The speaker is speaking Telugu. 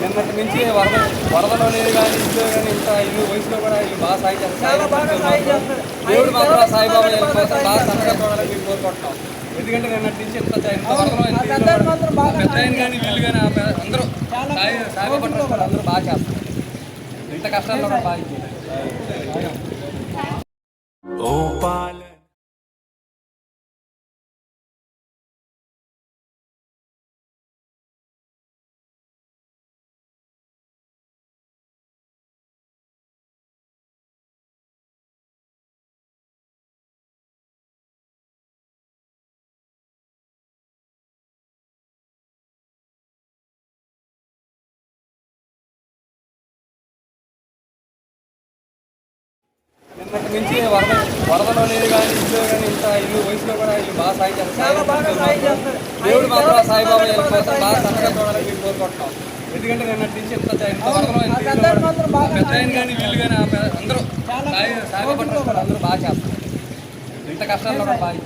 నిన్నటి నుంచి వరద వరదలో లేదు కానీ ఇంట్లో కానీ ఇంత ఇల్లు వయసులో కూడా వీళ్ళు బాగా సాయం చేస్తారు. దేవుడు మాత్రం సాయిబాబా కోసం బాగా. చక్కగా చూడాలని మేము కోరుకుంటున్నాం. ఎందుకంటే నిన్నటి నుంచి ఇంత ఇంత వరదలో పెద్ద ఆయన కానీ వీళ్ళు కానీ అందరూ సాయి సాయిబాబా అందరూ బాగా చేస్తారు. ఇంత కష్టాల్లో కూడా బాగా నుంచి వరద వరదలో లేదు కానీ ఇంట్లో కానీ ఇంత ఇల్లు వయసులో కూడా వీళ్ళు బాగా సాయం చేస్తారు. దేవుడు మాత్రం సాయిబాబా వీళ్ళ బాగా కోసం. చక్కగా చూడాలని మేము కోరుకుంటున్నాం. ఎందుకంటే నిన్నటి నుంచి ఇంత ఇల్లు పెద్ద ఆయన కానీ వీళ్ళు కానీ అందరూ సాయిబాబా అందరూ బాగా చేస్తారు. ఇంత కష్టాల్లో కూడా బాగా